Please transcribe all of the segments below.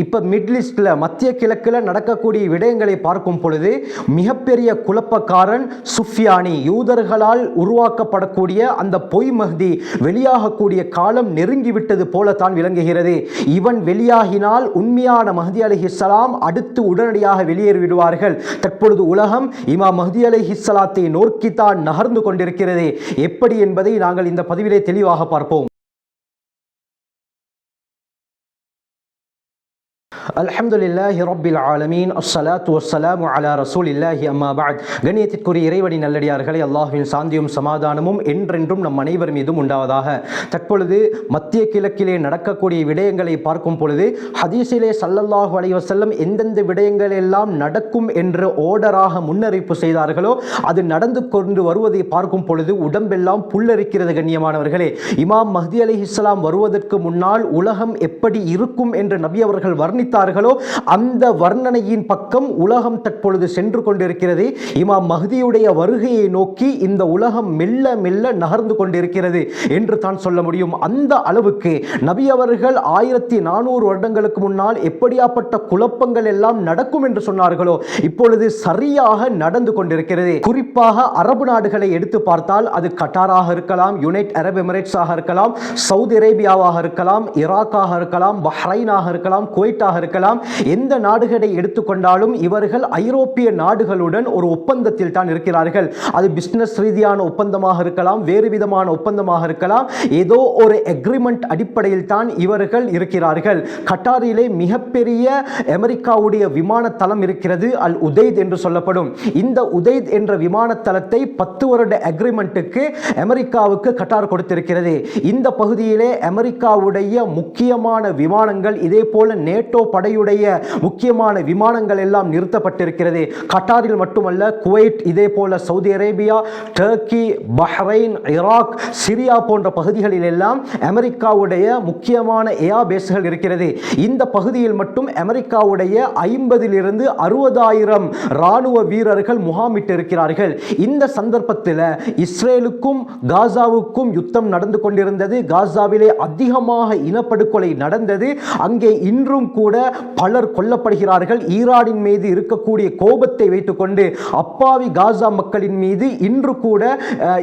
இப்போ மிட்லிஸ்டில் மத்திய கிழக்கில் நடக்கக்கூடிய விடயங்களை பார்க்கும் பொழுது மிகப்பெரிய குழப்பக்காரன் சுஃபியானி யூதர்களால் உருவாக்கப்படக்கூடிய அந்த பொய் மஹதி வெளியாகக்கூடிய காலம் நெருங்கிவிட்டது போலத்தான் விளங்குகிறது. இவன் வெளியாகினால் உண்மையான மஹதி அலிஹிஸ்ஸலாம் அடுத்து உடனடியாக வெளியேறி விடுவார்கள் தற்பொழுது உலகம் இமா மஹதி அலிஹிஸ்ஸலாத்தை நோக்கித்தான் நகர்ந்து கொண்டிருக்கிறது. எப்படி என்பதை நாங்கள் இந்த பதிவிலே தெளிவாக பார்ப்போம். அல்ஹம்துலில்லாஹி ரப்பில் ஆலமீன். அஸ்ஸலாத்து வஸ்ஸலாமு அலா ரசூலில்லாஹி அம்மா பஅத். கண்ணியத்திற்குரிய இறைவனின் நல்லடியார்களை அல்லாஹுவின் சாந்தியும் சமாதானமும் என்றென்றும் நம் அனைவர் மீதும் உண்டாவதாக. தற்பொழுது மத்திய கிழக்கிலே நடக்கக்கூடிய விடயங்களை பார்க்கும் பொழுது ஹதீஸிலே சல்லல்லாஹு அலைஹி வஸல்லம் எந்தெந்த விடயங்கள் எல்லாம் நடக்கும் என்று ஓடராக முன்னறிவிப்பு செய்தார்களோ அது நடந்து கொண்டு வருவதை பார்க்கும் பொழுது உடம்பெல்லாம் புல்லரிக்கிறது கண்ணியமானவர்களே. இமாம் மஹ்தி இஸ்லாம் வருவதற்கு முன்னால் உலகம் எப்படி இருக்கும் என்று நபி அவர்கள் வர்ணித்தார்களோ அந்த வர்ணனையின் பக்கம் உலகம் தற்பொழுது சென்று கொண்டிருக்கிறது. இமாம் மஹ்தியுடைய வருகையை நோக்கி இந்த உலகம் மெல்ல மெல்ல நகர்ந்து கொண்டிருக்கிறது என்று தான் சொல்ல முடியும். அந்த அளவுக்கு நபி அவர்கள் ஆயிரத்தி நானூறு வருடங்களுக்கு முன்னால் எப்படியாப்பட்ட குழப்பங்கள் எல்லாம் நடக்கும் என்று சொன்னார்களோ இப்பொழுது சரியாக நடந்து கொண்டிருக்கிறது. குறிப்பாக அரபு நாடுகளை எடுத்து பார்த்தால் அது கட்டாராக இருக்கலாம் யுனைட் அரப் எமிரேட்ஸாக இருக்கலாம் சவுதி அரேபியாவாக இருக்கலாம் ஈராக்காக இருக்கலாம் பஹ்ரைனாக இருக்கலாம் குவைட்டாக இருக்கலாம் எந்த நாடுகளை எடுத்துக்கொண்டாலும் இவர்கள் ஐரோப்பிய நாடுகளுடன் ஒரு ஒப்பந்தத்தில் தான் இருக்கிறார்கள். அது பிசினஸ் ரீதியான ஒப்பந்தமாக இருக்கலாம் வேறு விதமான ஒப்பந்தமாக இருக்கலாம். ஏதோ ஒரு எக்ரிமெண்ட் அடிப்படையில் தான் இவர்கள் இருக்கிறார்கள். கட்டாரிலே மிகப்பெரிய அமெரிக்காவுடைய விமான தளம் இருக்கிறது அல் உதைத் என்று சொல்லப்படும். இந்த உதைத் என்ற விமான தளத்தை பத்து வருட அக்ரிமெண்ட்டுக்கு அமெரிக்காவுக்கு கட்டார் கொடுத்திருக்கிறது. இந்த பகுதியிலே அமெரிக்காவுடைய முக்கியமான விமானங்கள் இதே போல நேட்டோ படையுடைய முக்கியமான விமானங்கள் எல்லாம் நிறுத்தப்பட்டிருக்கிறது. கட்டாரில் மட்டுமல்ல குவைட் இதே போல Saudi Arabia Turkey Bahrain Iraq Syria போன்ற பகுதிகளில் எல்லாம் அமெரிக்காவுடைய முக்கியமான ஏர் பேஸ்கள் இருக்கிறது. இந்த பகுதியில் மட்டும் அமெரிக்காவுடைய ஐம்பதிலிருந்து அறுபதாயிரம் ராணுவ வீரர்கள் முகாமிட்டு இருக்கிறார்கள் இந்த சந்தர்ப்பத்தில் இஸ்ரேலுக்கும் காசாவுக்கும் யுத்தம் நடந்து கொண்டிருந்தது. காசாவிலே அதிகமாக இனப்படுகொலை நடந்தது. அங்கே இன்றும் கூட பலர் கொல்லப்படுகிறார்கள். ஈரானின் மீது இருக்கக்கூடிய கோபத்தை வைத்துக்கொண்டு அப்பாவி காசா மக்களின் மீது இன்று கூட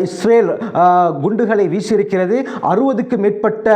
இஸ்ரேல் குண்டுகளை வீசியிருக்கிறது. அறுபதுக்கு மேற்பட்ட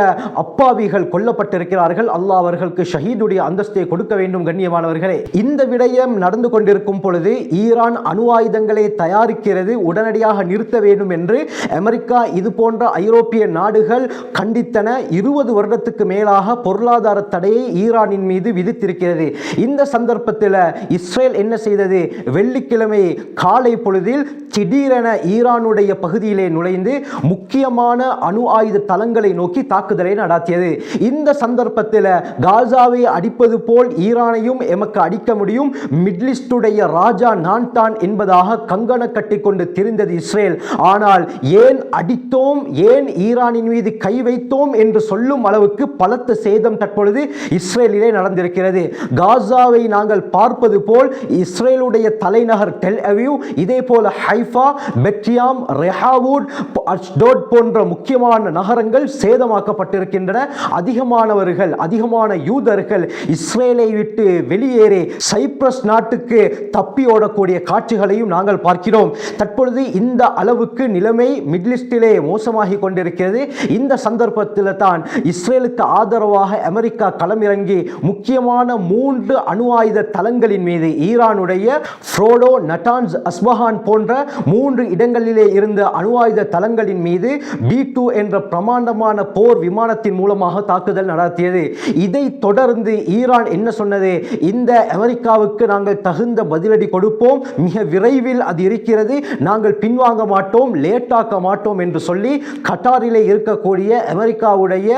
அப்பாவிகள் கொல்லப்பட்டிருக்கிறார்கள். அல்லாஹ் அவர்களுக்கு ஷஹீதுடைய அந்தஸ்தை கொடுக்க வேண்டும் கண்ணியமானவர்களே. இந்த விடயம் நடந்து கொண்டிருக்கும் பொழுது ஈரான் அணு ஆயுதங்களை தயாரிக்கிறது உடனடியாக நிறுத்த வேண்டும் என்று அமெரிக்கா இது போன்ற ஐரோப்பிய நாடுகள் கண்டித்தன. இருபது வருடத்துக்கு மேலாக பொருளாதார தடையை ஈரானின் மீது விதித்திருக்கிறது. இந்த சந்தர்ப்பத்தில் இஸ்ரேல் என்ன செய்தது? வெள்ளிக்கிழமை காலை பொழுதில் திடீரென ஈரானுடைய பகுதியிலே நுழைந்து முக்கியமான அணு ஆயுத தளங்களை நோக்கி தாக்குதலை நடாத்தியது. இந்த சந்தர்ப்பத்தில் காசாவை அடிப்பது போல் ஈரானையும் எமக்கு அடிக்க முடியும். மிட்லிஸ்டுடைய ராஜா நான் தான் என்பதாக கங்கண கட்டி கொண்டு திரிந்தது இஸ்ரேல். ஆனால் ஏன் அடித்தோம்? ஏன் ஈரானின் மீது கை வைத்தோம்? என்று சொல்லும் அளவுக்கு பலத்த சேதம் தற்பொழுது இஸ்ரேலிலே நடந்திருக்கிறது காசாவை நாங்கள் பார்ப்பது போல் இஸ்ரேலுடைய தலைநகர் டெல் அவியூ இதே போல ஹைஃபா பெட்ரியாம் ரெஹாவூட் அஷ்டோட் போன்ற முக்கியமான நகரங்கள் சேதமாக்கப்பட்டிருக்கின்றன. அதிகமானவர்கள் அதிகமான யூதர்கள் இஸ்ரேலை விட்டு வெளியேறி சைப்ரஸ் நாட்டுக்கு தப்பி ஓடக்கூடிய காட்சிகளையும் நாங்கள் பார்க்கிறோம். தற்பொழுது இந்த அளவுக்கு நிலைமை மிட்லிஸ்டிலே மோசமாகி கொண்டிருக்கிறது. இந்த சந்தர்ப்பத்தில் தான் இஸ்ரேலுக்கு ஆதரவாக அமெரிக்கா களமிறங்கி முக்கிய முக்கியமான மூன்று அணு ஆயுத தளங்களின் மீது ஈரானுடைய ஃப்ரோடோ நட்டான்ஸ் அஸ்பஹான் போன்ற மூன்று இடங்களிலே இருந்த அணு ஆயுத தளங்களின் மீது பி டூ என்ற பிரமாண்டமான போர் விமானத்தின் மூலமாக தாக்குதல் நடத்தியது. இதை தொடர்ந்து ஈரான் என்ன சொன்னது? இந்த அமெரிக்காவுக்கு நாங்கள் தகுந்த பதிலடி கொடுப்போம். மிக விரைவில் அது இருக்கிறது. நாங்கள் பின்வாங்க மாட்டோம் லேட்டாக்க மாட்டோம் என்று சொல்லி கட்டாரிலே இருக்கக்கூடிய அமெரிக்காவுடைய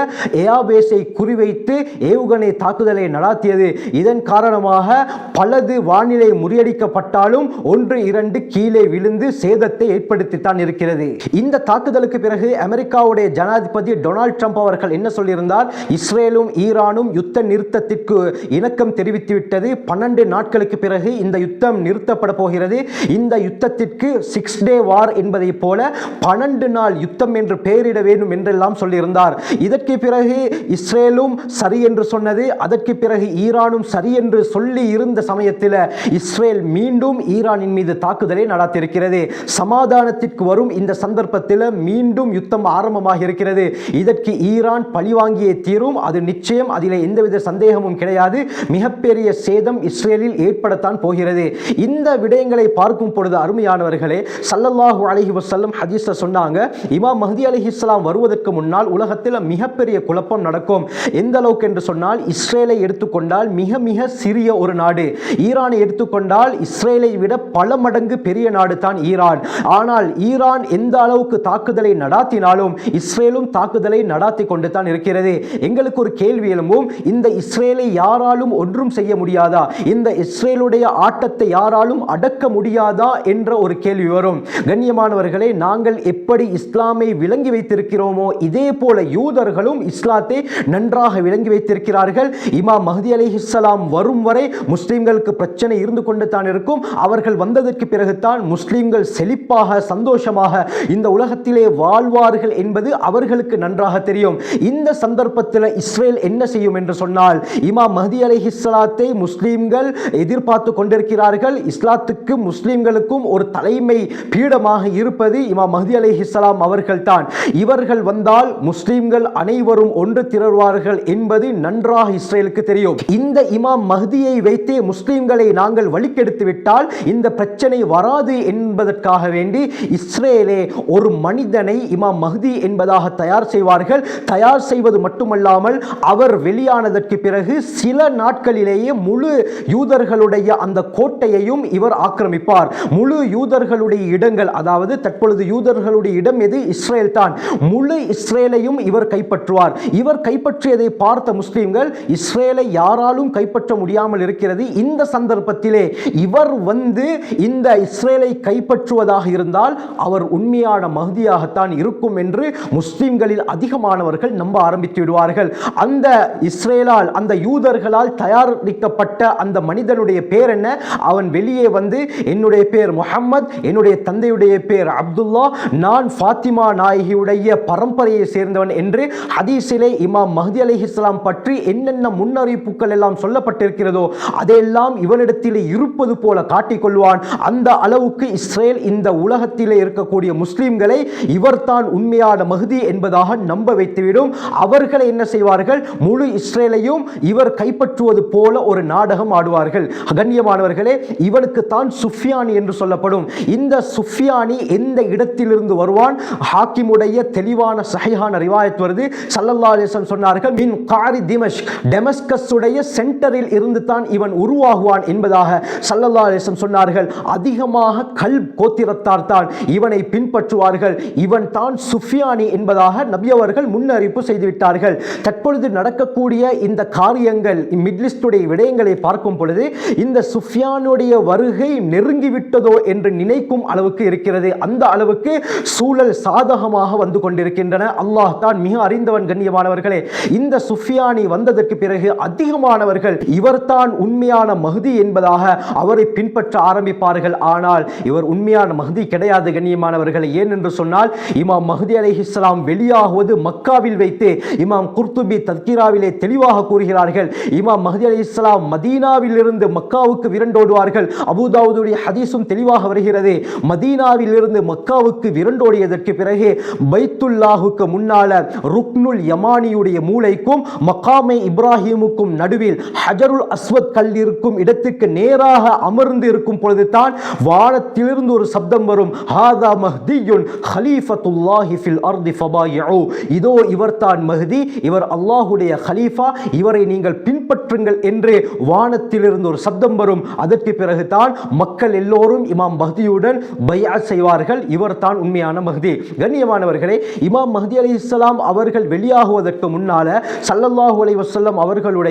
ஏர்பேஸை குறிவைத்து ஏவுகணை தாக்குதலை நடாத்தியது. இதன் காரணமாக பலது வானிலை முறியடிக்கப்பட்டாலும் ஒன்று இரண்டு கீழே விழுந்து சேதத்தை ஏற்படுத்தித்தான் இருக்கிறது. இந்த தாக்குதலுக்கு பிறகு அமெரிக்காவுடைய ஜனாதிபதி டொனால்ட் ட்ரம்ப் அவர்கள் என்ன சொல்லியிருந்தார்? இஸ்ரேலும் ஈரானும் யுத்த நிறுத்தத்திற்கு இணக்கம் தெரிவித்துவிட்டது. பன்னெண்டு நாட்களுக்கு பிறகு இந்த யுத்தம் நிறுத்தப்பட போகிறது. இந்த யுத்தத்திற்கு சிக்ஸ் டே வார் என்பதை போல பன்னெண்டு நாள் யுத்தம் என்று பெயரிட வேண்டும் என்றெல்லாம் சொல்லியிருந்தார். இதற்கு பிறகு இஸ்ரேலும் சரி என்று சொன்னது. அதற்கு பிறகு ஈரானும் சரி என்று சொல்லி இருந்த சமயத்தில் இஸ்ரேல் மீண்டும் ஈரானின் மீது தாக்குதலை நடத்தியிருக்கிறது சமாதானத்திற்கு வரும் இந்த சந்தர்ப்பத்தில் மீண்டும் யுத்தம் ஆரம்பமாக இருக்கிறது. இதற்கு ஈரான் பழிவாங்கிய தீரும். அது நிச்சயம் அதில் எந்தவித சந்தேகமும் கிடையாது. மிகப்பெரிய சேதம் இஸ்ரேலில் ஏற்படத்தான் போகிறது. இந்த விடயங்களை பார்க்கும் பொழுது அருமையானவர்களே சல்லல்லாஹு அலஹி வசல்லம் ஹதீஸ சொன்னாங்க இமாம் மஹதி அலைஹிஸ்ஸலாம் வருவதற்கு முன்னால் உலகத்தில் மிகப்பெரிய குழப்பம் நடக்கும். எந்த அளவுக்கு என்று சொன்னால் இஸ்ரேலை எடுத்து எடுத்துக்கொண்டால் மிக மிக சிறிய ஒரு நாடு. ஈரானை எடுத்துக்கொண்டால் இஸ்ரேலை விட பல மடங்கு பெரிய நாடு தான் ஈரான். ஆனால் ஈரான் எந்த அளவுக்கு தாக்குதலை நடாத்தினாலும் இஸ்ரேலும் தாக்குதலை நடாத்தி கொண்டு தான் இருக்கிறது. எங்களுக்கு ஒரு கேள்வி எழும்பும். இந்த இஸ்ரேலை யாராலும் ஒன்றும் செய்ய முடியாதா? இந்த இஸ்ரேலுடைய ஆட்டத்தை யாராலும் அடக்க முடியாதா? என்ற ஒரு கேள்வி வரும். கண்ணியமானவர்களே நாங்கள் எப்படி இஸ்லாமை விளங்கி வைத்திருக்கிறோமோ இதே போல யூதர்களும் இஸ்லாத்தை நன்றாக விளங்கி வைத்திருக்கிறார்கள். இமாம் மஹதி அலிஹிஸ்ஸலாம் வரும் வரை முஸ்லீம்களுக்கு பிரச்சனை இருந்து கொண்டு தான் இருக்கும். அவர்கள் வந்ததற்கு பிறகுதான் முஸ்லீம்கள் செழிப்பாக சந்தோஷமாக இந்த உலகத்திலே வாழ்வார்கள் என்பது அவர்களுக்கு நன்றாக தெரியும். இந்த சந்தர்ப்பத்தில் இஸ்ரேல் என்ன செய்யும் என்று சொன்னால் இமாம் மஹதி அலைஹிஸ்ஸலாத்தை முஸ்லீம்கள் எதிர்பார்த்து கொண்டிருக்கிறார்கள். இஸ்லாத்துக்கும் முஸ்லீம்களுக்கும் ஒரு தலைமை பீடமாக இருப்பது இமாம் மஹதி அலி இஸ்லாம் அவர்கள்தான். இவர்கள் வந்தால் முஸ்லீம்கள் அனைவரும் ஒன்று திரள்வார்கள் என்பது நன்றாக இஸ்ரேலுக்கு தெரியும். இந்த இமாம் மஹதியை வைத்தே முஸ்லிம்களை நாங்கள் வழிக்கெடுத்து விட்டால் இந்த பிரச்சனை வராது என்பதற்காக வேண்டி இஸ்ரேலே ஒரு மனிதனை இமாம் மஹதி என்பதாக தயார் செய்வார்கள். தயார் செய்வது மட்டுமல்லாமல் அவர் வெளியானதற்கு பிறகு சில நாட்களிலேயே முழு யூதர்களுடைய அந்த கோட்டையையும் இவர் ஆக்கிரமிப்பார். முழு யூதர்களுடைய இடங்கள் அதாவது தற்பொழுது யூதர்களுடைய இடம் எது? இஸ்ரேல் தான். முழு இஸ்ரேலையும் இவர் கைப்பற்றுவார். இவர் கைப்பற்றியதை பார்த்த முஸ்லிம்கள் இஸ்ரேலை யாராலும் கைப்பற்ற முடியாமல் இருக்கிறது. இந்த சந்தர்ப்பத்திலே இவர் வந்து இந்த இஸ்ரேலை கைப்பற்றுவதாக இருந்தால் அவர் உண்மையான மகுதியாகத்தான் இருக்கும் என்று முஸ்லிம்களில் அதிகமானவர்கள் நம்ப ஆரம்பித்து விடுவார்கள். அந்த இஸ்ரேலால் அந்த யூதர்களால் தயாரிக்கப்பட்ட அந்த மனிதனுடைய பேர் என்ன? அவன் வெளியே வந்து என்னுடைய பேர் முஹம்மத் என்னுடைய தந்தையுடைய பேர் அப்துல்லா நான் ஃபாத்திமா நாயகியுடைய பரம்பரையை சேர்ந்தவன் என்று ஹதீஸிலே இமாம் மஹதி அலி இஸ்லாம் பற்றி என்னென்ன முன்னறிவு பூக்கள் எல்லாம் சொல்லப்பட்டிருக்கிறதோ அதையெல்லாம் இவனிடத்திலே இருப்பது போல காட்டிக்கொள்வான். அந்த அளவுக்கு இஸ்ரேல் இந்த உலகத்திலே இருக்கக்கூடிய முஸ்லீம்களை இவர்தான் உண்மையான மகுதி என்பதாக நம்ப வைத்துவிடும். அவர்களை என்ன செய்வார்கள்? முழு இஸ்ரேலையும் இவர் கைப்பற்றுவது போல ஒரு நாடகம் ஆடுவார்கள். கண்ணியமானவர்களே இவனுக்கு தான் சுஃபியானி என்று சொல்லப்படும். இந்த சுஃபியானி எந்த இடத்திலிருந்து வருவான்? ஹாக்கிமுடைய தெளிவான சஹிஹான ரிவாயத் வருது. சல்லல்லா அலிஸ்லம் சொன்னார்கள் மின் காரி திமஷ் டெமஸ்கஸ் மனசுடைய சென்டரில் இருந்து தான் இவன் உருவாகுவான் என்பதாக சல்லல்லா அலிசம் சொன்னார்கள். அதிகமாக கல் கோத்திரத்தார் தான் இவனை பின்பற்றுவார்கள். இவன் தான் சுஃபியானி என்பதாக நபியவர்கள் முன்னறிவிப்பு செய்துவிட்டார்கள். தற்பொழுது நடக்கக்கூடிய இந்த காரியங்கள் மிட்லிஸ்டுடைய விடயங்களை பார்க்கும் பொழுது இந்த சுஃபியானுடைய வருகை நெருங்கிவிட்டதோ என்று நினைக்கும் அளவுக்கு இருக்கிறது. அந்த அளவுக்கு சூழல் சாதகமாக வந்து கொண்டிருக்கின்றன. அல்லாஹ் தான் மிக அறிந்தவன் கண்ணியமானவர்களே. இந்த சுஃபியானி வந்ததற்கு பிறகு அதிகமானவர்கள் இவர்தான் உண்மையான மகுதி என்பதாக அவரை பின்பற்ற ஆரம்பிப்பார்கள். ஆனால் இவர் உண்மையான மகுதி கிடையாது கண்ணியமானவர்கள். ஏன் என்று சொன்னால் இமாம் மஹதி அலைஹிஸ்ஸலாம் வெளியாகுவது மக்காவில் வைத்து இமாம் குர்துபி தத்கிராவிலே தெளிவாக கூறுகிறார்கள். இமாம் மஹதி அலி மதீனாவில் இருந்து மக்காவுக்கு விரண்டோடுவார்கள். அபுதாவுடைய ஹதீஸும் தெளிவாக வருகிறது. மதீனாவில் இருந்து மக்காவுக்கு விரண்டோடியதற்கு பிறகு பைத்துல்லாஹுக்கு முன்னால ருக்னுல் யமானியுடைய மூளைக்கும் மக்காமை இப்ராஹிமுக்கும் நடுவில் ஹஜருல் அஸ்வத் கல் இருக்கும் இடத்துக்கு நேராக அமர்ந்து இருக்கும் பொழுதுதான் வானத்திலிருந்து ஒரு சப்தம் வரும். ஹாதா மஹ்தியுன் ஹலீஃபத்துல்லாஹி ஃபில் அர்தி ஃபபாயிஉ இதோ இவர்தான் மஹ்தி இவர் அல்லாஹுடைய ஹலீஃபா இவரை நீங்கள் பின்பற்றுங்கள் என்று வானத்திலிருந்து ஒரு சப்தம் வரும். அதற்கு பிறகுதான் மக்கள் எல்லோரும் இமாம் மஹ்தியுடன் பையா செய்வார்கள். இவர் தான் உண்மையான மஹ்தி. கண்ணியமானவர்களே இமாம் மஹ்தி அலி இஸ்லாம் அவர்கள் வெளியாகுவதற்கு முன்னால சல்லல்லாஹு அலி வசல்லம் அவர்களுடைய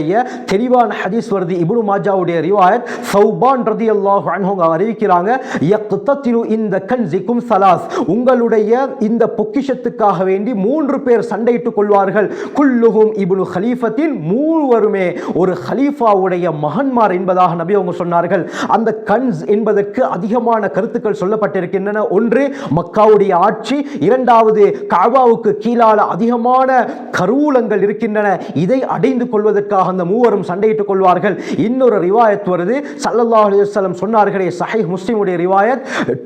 தெளிவான ஹதீஸ் வருது. இபுனு மாஜாவுடைய ரிவாயத் சௌபான் ரதியல்லாஹு அன்ஹு அவங்க அறிவிக்கிறாங்க யக்தத்திலு இந்த கன்சிக்கும் சலாஸ். உங்களுடைய இந்த பொக்கிஷத்துக்காக வேண்டி மூன்று பேர் சண்டையிட்டுக் கொள்வார்கள். குல்லுகும் இபுனு ஹலீஃபத்தின் மூவருமே. ஒரு ஹலீஃபாவுடைய மகன்மார் என்பதாக நபி அவங்க சொன்னார்கள். அந்த கன்ஸ் என்பதற்கு அதிகமான கருத்துக்கள் சொல்லப்பட்டிருக்கின்றன. ஒன்று மக்காவுடைய ஆட்சி. இரண்டாவது காபாவுக்கு கீழால அதிகமான கருவூலங்கள் இருக்கின்றன. இதை அடைந்து கொள்வதற்காக அந்த மூவரும் சண்டையிட்டுக் கொள்வார்கள். இன்னொரு ரிவாயத் வருது. சல்லல்லாஹு அலைஹி சொன்னார்களே சஹை முஸ்லிமுடைய ரிவாயத்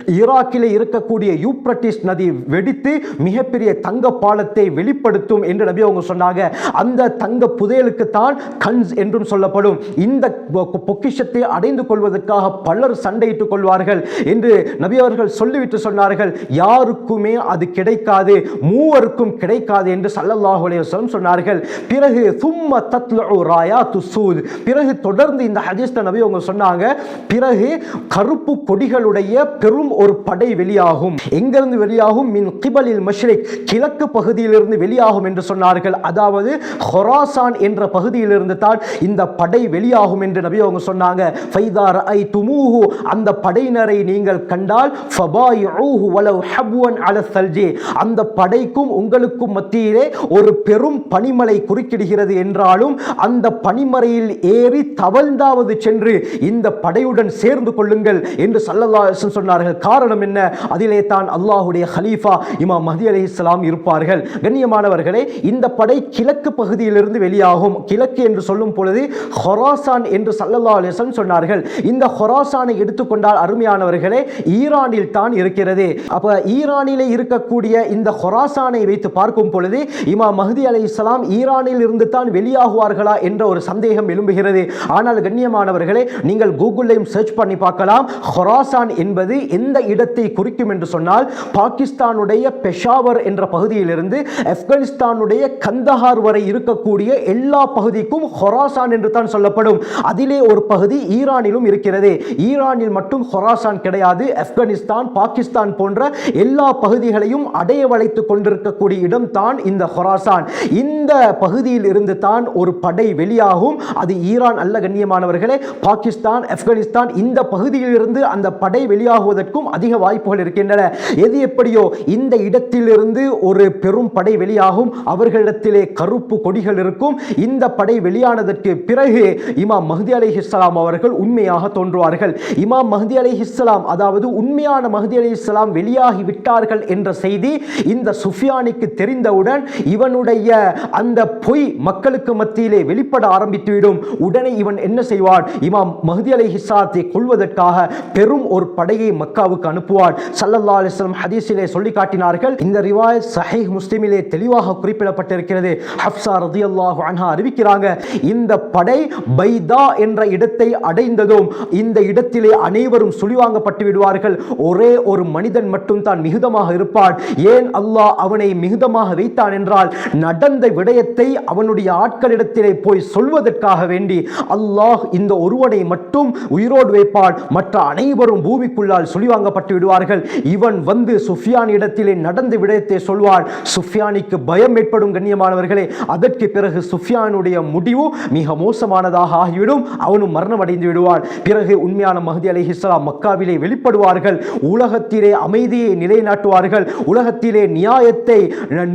ஈராக்கிலே இருக்கக்கூடிய யூப்ரட்டிஸ் நதி வெடித்து மிகப்பெரிய தங்க பாலத்தை வெளிப்படுத்தும் என்று நபி அவங்க சொன்னாங்க. அந்த தங்க புதையலுக்கு தான் கன்ஸ் என்றும் சொல்லப்படும். இந்த பொ- பொக்கிஷத்தை அடைந்து கொள்வதற்காக பலர் சண்டையிட்டுக் கொள்வார்கள் என்று நபி அவர்கள் சொல்லிவிட்டு சொன்னார்கள். யாருக்குமே அது கிடைக்காது. மூவருக்கும் கிடைக்காது என்று சல்லல்லாஹுலே அலைஹி சொன்னார்கள் பிறகு சும்ம தத்லு ராயா துசூத் பிறகு தொடர்ந்து இந்த ஹதீஸ்ல நபி அவங்க சொன்னாங்க பிறகு கருப்பு கொடிகளுடைய பெரும் ஒரு படை வெளியாகும். எங்கிருந்து வெளியாகும்? மின் கிபலில் மஷ்ரிக் கிழக்கு பகுதியிலிருந்து வெளியாகும் என்று சொன்னார்கள். அதாவது ஹொராசான் என்ற பகுதியிலிருந்து தான் இந்த படை வெளியாகும் என்று நபி அவங்க சொன்னாங்க. ஃபைதார் ஐ துமூஹு அந்த படையினரை நீங்கள் கண்டால் ஃபபாயிஊஹு வலவ் ஹப்வன் அல சல்ஜி. அந்த படைக்கும் உங்களுக்கும் மத்தியிலே ஒரு பெரும் பனிமலை குறுக்கிடுகிறது என்றாலும் அந்த பனிமலையில் ஏறி தவழ்ந்தாவது சென்று இந்த படையுடன் சேர்ந்து கொள்ளுங்கள் என்று சல்லல்லா சொன்னார்கள். காரணம் என்ன? அதிலே தான் அல்லாஹுடைய ஹலீஃபா இமாம் மஹதி இஸ்லாம் இருப்பார்கள். கண்ணியமானவர்களே இந்த படை கிழக்கு பகுதியிலிருந்து வெளியாகும். கிழக்கு என்று சொல்லும் பொழுது ஹொராசான் என்று சல்லல்லா அலைஹி சொன்னார்கள். இந்த ஹொராசானை எடுத்துக்கொண்டால் அருமையானவர்களே ஈரானில் தான் இருக்கிறது. அப்ப ஈரானிலே இருக்கக்கூடிய இந்த ஹொராசானை வைத்து பார்க்கும் பொழுது இமாம் மஹதி அலைஹிஸ்ஸலாம் ஈரானில் இருந்து தான் வெளியாகுவார்களா என்ற ஒரு சந்தேகம் எழும்புகிறது. ஆனால் கண்ணியமானவர்களே நீங்கள் கூகுளையும் சர்ச் பண்ணி பார்க்கலாம். ஹொராசான் என்பது எந்த இடத்தை குறிக்கும் என்று சொன்னால் பாகிஸ்தானுடைய பெஷாவர் என்ற பகுதியிலிருந்து ஆப்கானிஸ்தானுடைய கந்தஹார் வரை இருக்கக்கூடிய எல்லா பகுதிக்கும் ஹொராசான் என்று தான் சொல்லப்படும். அதிலே ஒரு பகுதி ஈரானிலும் இருக்கிறது. ஈரானில் மட்டும் ஹொராசான் கிடையாது. ஆப்கானிஸ்தான் பாகிஸ்தான் போன்ற எல்லா பகுதிகளையும் அடைய வளைத்துக் கொண்டிருக்கக்கூடிய இடம் தான் இந்த ஹொராசான். இந்த பகுதியில் இருந்து தான் ஒரு படை வெளியாகும். அது ஈரான் அல்ல கண்ணியமானவர்களே. பாகிஸ்தான் ஆப்கானிஸ்தான் இந்த பகுதியில் இருந்து அந்த படை வெளியாகுவதற்கும் அதிக வாய்ப்புகள் இருக்கின்றன. எது எப்படியோ இந்த இடத்திலிருந்து ஒரு பெரும் படை வெளியாகும். அவர்களிடத்திலே கருப்பு கொடிகள் இருக்கும். இந்த படை வெளியானதற்கு பிறகு இமாம் மஹதி அலைஹிஸ்ஸலாம் அவர்கள் உண்மையாக தோன்றுவார்கள். இமாம் மஹதி அலைஹிஸ்ஸலாம் அதாவது உண்மையான மஹதி அலைஹிஸ்ஸலாம் வெளியாகி விட்டார்கள் என்ற செய்தி இந்த சுஃபியானிக்கு தெரிந்தவுடன் இவனுடைய செய்ய அந்த பொய் மக்களுக்கு மத்தியிலே வெளிப்பட ஆரம்பித்துவிடும். உடனே இவன் என்ன செய்வான்? இமாம் மஹதி அலை ஹிசாத்தை கொள்வதற்காக பெரும் ஒரு படையை மக்காவுக்கு அனுப்புவான். சல்லல்லா அலைஹி ஹதீஸிலே சொல்லி காட்டினார்கள் இந்த ரிவாய் சஹை முஸ்லிமிலே தெளிவாக குறிப்பிடப்பட்டிருக்கிறது. ஹப்சா ரதி அல்லாஹு அன்ஹா அறிவிக்கிறாங்க இந்த படை பைதா என்ற இடத்தை அடைந்ததும் இந்த இடத்திலே அனைவரும் சுழிவாங்கப்பட்டு விடுவார்கள். ஒரே ஒரு மனிதன் மட்டும் தான் மிகுதமாக இருப்பான். ஏன் அல்லாஹ் அவனை மிகுதமாக வைத்தான் என்றால் நடந்த விடயத்தை அவனுடைய ஆட்களிடத்திலே போய் சொல்வதற்காக வேண்டி அல்லாஹ் இந்த ஒருவனை மட்டும் உயிரோடு வைப்பான் மற்ற அனைவரும் பூமிக்குள்ளால் சுழிவாங்கப்பட்டு விடுவார்கள். இவன் வந்து சுஃபியான் இடத்திலே நடந்த விடயத்தை சொல்வான். சுஃபியானிக்கு பயம் ஏற்படும் கண்ணியமானவர்களே அதற்கு பிறகு சுஃபியானுடைய முடிவு மிக மோசமானதாக ஆகிவிடும். அவனும் மரணம் அடைந்து விடுவான். பிறகு உண்மையான மஹதி இஸ்லாம் மக்காவிலே வெளிப்படுவார்கள். உலகத்திலே அமைதியை நிலைநாட்டுவார்கள். உலகத்திலே நியாயத்தை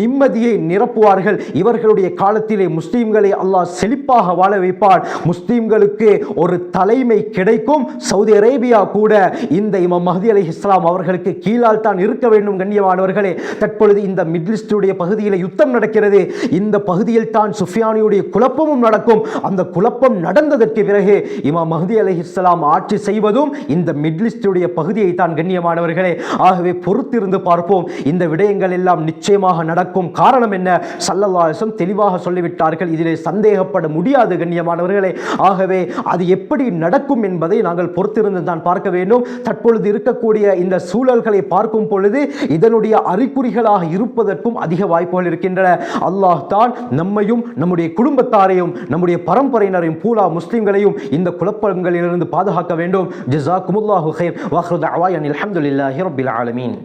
நிம்மதியை நிரப்புவார்கள். இவர்களுடைய காலத்திலே முஸ்லீம்களை அல்லாஹ் செழிப்பாக வாழ வைப்பார் முஸ்லீம்களுக்கு ஒரு தலைமை கிடைக்கும். சவுதி அரேபியா கூட இந்த இமாம் மஹதி அலி இஸ்லாம் அவர்களுக்கு கீழால் தான் இருக்க வேண்டும் கண்ணியமானவர்களே. தற்பொழுது இந்த மிட்லிஸ்டுடைய பகுதியில் யுத்தம் நடக்கிறது. இந்த பகுதியில் தான் சுஃபியானியுடைய குழப்பமும் நடக்கும். அந்த குழப்பம் நடந்ததற்கு பிறகு இமாம் மஹதி அலி இஸ்லாம் ஆட்சி செய்வதும் இந்த மிட்லிஸ்டுடைய பகுதியை தான் கண்ணியமானவர்களே. ஆகவே பொறுத்திருந்து பார்ப்போம். இந்த விடயங்கள் எல்லாம் நிச்சயமாக நடக்கும். காரணம் என்ன? சல்லல்லாசம் தெளிவாக சொல்லிவிட்டார்கள். இதிலே சந்தேகப்பட முடியாது கண்ணியமானவர்களே. ஆகவே அது எப்படி நடக்கும் என்பதை நாங்கள் பொறுத்திருந்து தான் பார்க்க வேண்டும். தற்பொழுது இருக்கக்கூடிய இந்த சூழல்களை பார்க்கும் பொழுது இதனுடைய அறிகுறிகளாக இருப்பதற்கும் அதிக வாய்ப்புகள் இருக்கின்றன. அல்லாஹ் தான் நம்மையும் நம்முடைய குடும்பத்தாரையும் நம்முடைய பரம்பரையினரையும் பூலா முஸ்லிம்களையும் இந்த குழப்பங்களிலிருந்து பாதுகாக்க வேண்டும். ஜிசாக்குமுல்லாஹு ஹைர் வாஹ்ரு தஅவாயன் அல்ஹம்துலில்லாஹி ரபில் ஆலமீன்.